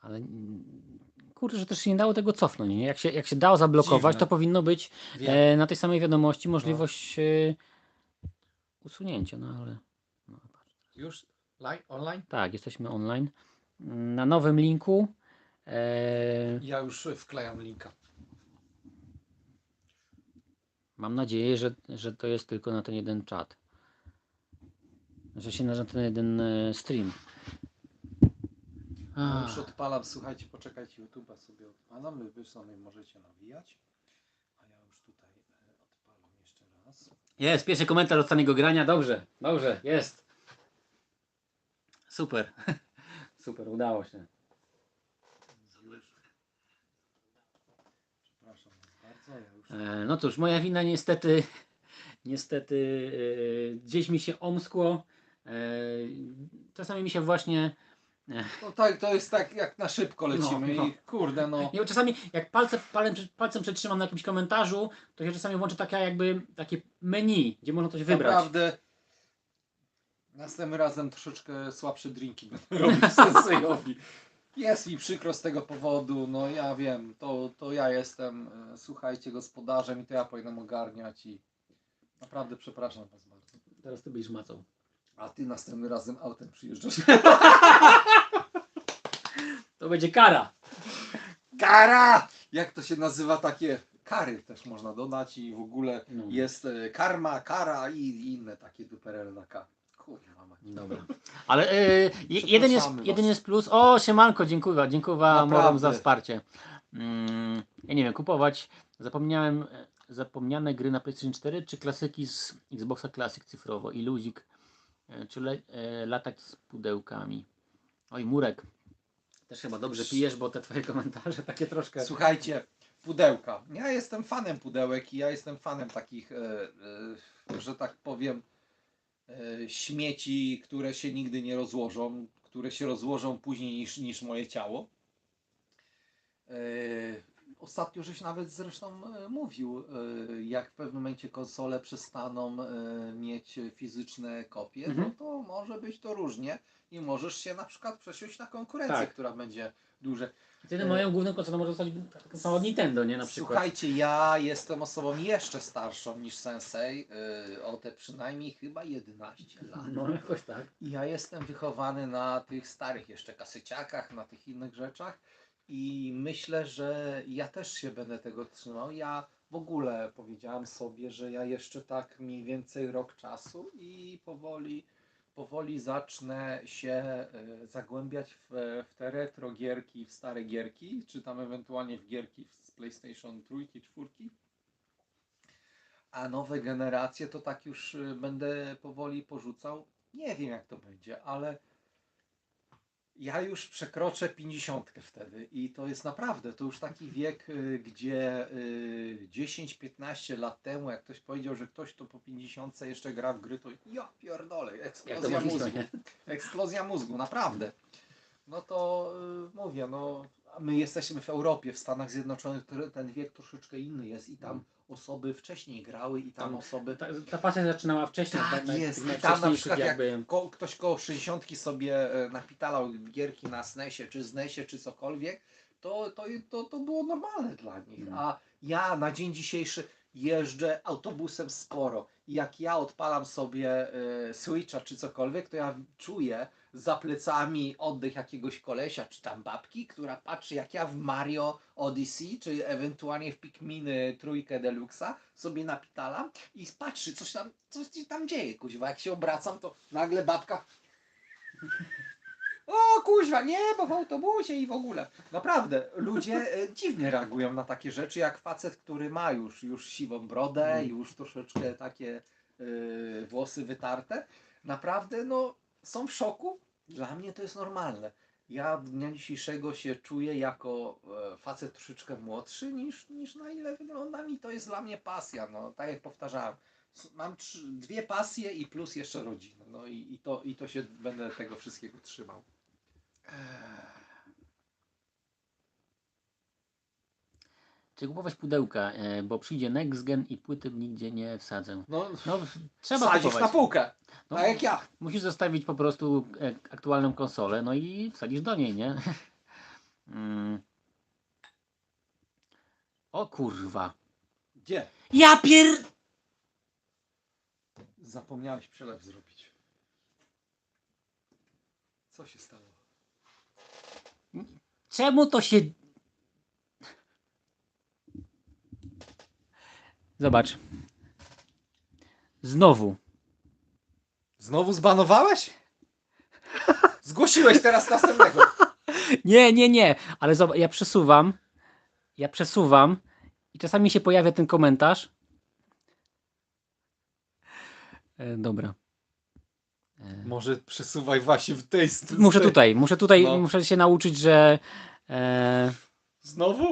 Ale mm, kurczę, że też się nie dało tego cofnąć. Nie? Jak, się, jak się dało zablokować, Dziwne. to powinno być e, na tej samej wiadomości możliwość e, usunięcia. No ale no. Już? Live? Online? tak, jesteśmy online. Na nowym linku. E, Ja już wklejam linka. mam nadzieję, że, że to jest tylko na ten jeden czat. Że się na ten jeden e, stream. Ja już odpalam, słuchajcie, poczekajcie, YouTube'a sobie odpalam, wy, wy sobie możecie nawijać. A ja już tutaj e, odpalam jeszcze raz. Jest, pierwszy komentarz od ostatniego grania. Dobrze, dobrze, jest. Super. Super, udało się. Przepraszam bardzo, ja już... E, No cóż, moja wina niestety, niestety e, gdzieś mi się omskło. E, Czasami mi się właśnie, No tak, to jest tak jak na szybko lecimy No, no. i kurde no. nie, czasami jak palce, palem, palcem przytrzymam na jakimś komentarzu, to się czasami włączy taka jakby takie menu, gdzie można coś wybrać. Naprawdę następnym razem troszeczkę słabsze drinki robił sensejowi. Jest mi przykro z tego powodu, no ja wiem, to, to ja jestem, e, słuchajcie, gospodarzem i to ja powinienem ogarniać i naprawdę przepraszam was bardzo. Teraz ty byś macał. A ty następnym razem autem przyjeżdżasz. To będzie kara. Kara! Jak to się nazywa takie kary też można dodać i w ogóle No. jest e, karma, kara i inne takie duperele na K. Kurwa mać. Dobra. Ale je- jeden, jest, Przepraszamy jeden jest plus. O, siemanko, dziękuję. Dziękuję Morom za wsparcie. Mm, ja nie wiem, kupować. Zapomniałem, e, zapomniane gry na PlayStation 4 czy klasyki z Xboxa Classic cyfrowo i luzik, czy le, e, latać z pudełkami. Oj, Murek. Też chyba dobrze pijesz, bo te twoje komentarze takie troszkę... Słuchajcie, pudełka. Ja jestem fanem pudełek i ja jestem fanem takich, e, e, że tak powiem, e, śmieci, które się nigdy nie rozłożą, które się rozłożą później niż, niż moje ciało. Ostatnio żeś nawet zresztą e, mówił, e, jak w pewnym momencie konsole przestaną e, mieć fizyczne kopie, Mhm. no to może być to różnie i możesz się na przykład przesiąść na konkurencję, Tak. która będzie duże. Wtedy moją główną konsolą może zostać od Nintendo, nie? Na przykład. Słuchajcie, ja jestem osobą jeszcze starszą niż Sensei, yy, o te przynajmniej chyba 11 lat. No, jakoś tak. I ja jestem wychowany na tych starych jeszcze kasyciakach, na tych innych rzeczach i myślę, że ja też się będę tego trzymał. Ja w ogóle powiedziałem sobie, że ja jeszcze tak mniej więcej rok czasu i powoli, powoli zacznę się y, zagłębiać w, w te retro gierki, w stare gierki, czy tam ewentualnie w gierki z PlayStation trójki, czwórki. A nowe generacje to tak już y, będę powoli porzucał. Nie wiem jak to będzie, ale ja już przekroczę 50 wtedy i to jest naprawdę, to już taki wiek, y, gdzie y, 10-15 lat temu, jak ktoś powiedział, że ktoś to po 50 jeszcze gra w gry, to ja pierdolę, eksplozja mózgu. Eksplozja mózgu, naprawdę. No to y, mówię, no my jesteśmy w Europie, w Stanach Zjednoczonych, ten wiek troszeczkę inny jest i tam osoby wcześniej grały i tam Tam osoby Ta, ta pasja zaczynała wcześniej. Tak, na- jest. I tam na przykład jak jakby... ko, ktoś koło 60 sobie e, napitalał gierki na SNESie, czy SNESie, czy cokolwiek, to, to, to, to było normalne dla nich. Mm. A ja na dzień dzisiejszy jeżdżę autobusem sporo. I jak ja odpalam sobie e, Switcha czy cokolwiek, to ja czuję za plecami oddech jakiegoś kolesia, czy tam babki, która patrzy jak ja w Mario Odyssey, czy ewentualnie w Pikminy trójkę Deluxa sobie napitalam i patrzy, coś tam, coś się tam dzieje, kuźwa. Jak się obracam, to nagle babka o kuźwa, nie, bo w autobusie i w ogóle. Naprawdę, ludzie e, dziwnie reagują na takie rzeczy, jak facet, który ma już, już siwą brodę, Mm. już troszeczkę takie e, włosy wytarte. Naprawdę, no, są w szoku. Dla mnie to jest normalne. Ja dnia dzisiejszego się czuję jako e, facet troszeczkę młodszy niż, niż na ile wyglądam i to jest dla mnie pasja. No, tak jak powtarzałem, mam trzy, dwie pasje i plus jeszcze rodzinę. No i, i, to, i to się będę tego wszystkiego trzymał. Czy kupować pudełka, e, bo przyjdzie Next Gen i płyty nigdzie nie wsadzę. No, No, trzeba wsadzisz kupować. na półkę, No, tak jak ja. Musisz zostawić po prostu e, aktualną konsolę, no i wsadzisz do niej, nie? Mm. O kurwa. Gdzie? Ja pier... Zapomniałeś przelew zrobić. Co się stało? Czemu to się... Zobacz. Znowu. Znowu zbanowałeś? Zgłosiłeś teraz następnego. Nie, nie, nie, ale zobacz, ja przesuwam, ja przesuwam i czasami się pojawia ten komentarz. E, dobra. E, Może przesuwaj właśnie w tej stronie. muszę tutaj, muszę tutaj, No. muszę się nauczyć, że e, Znowu?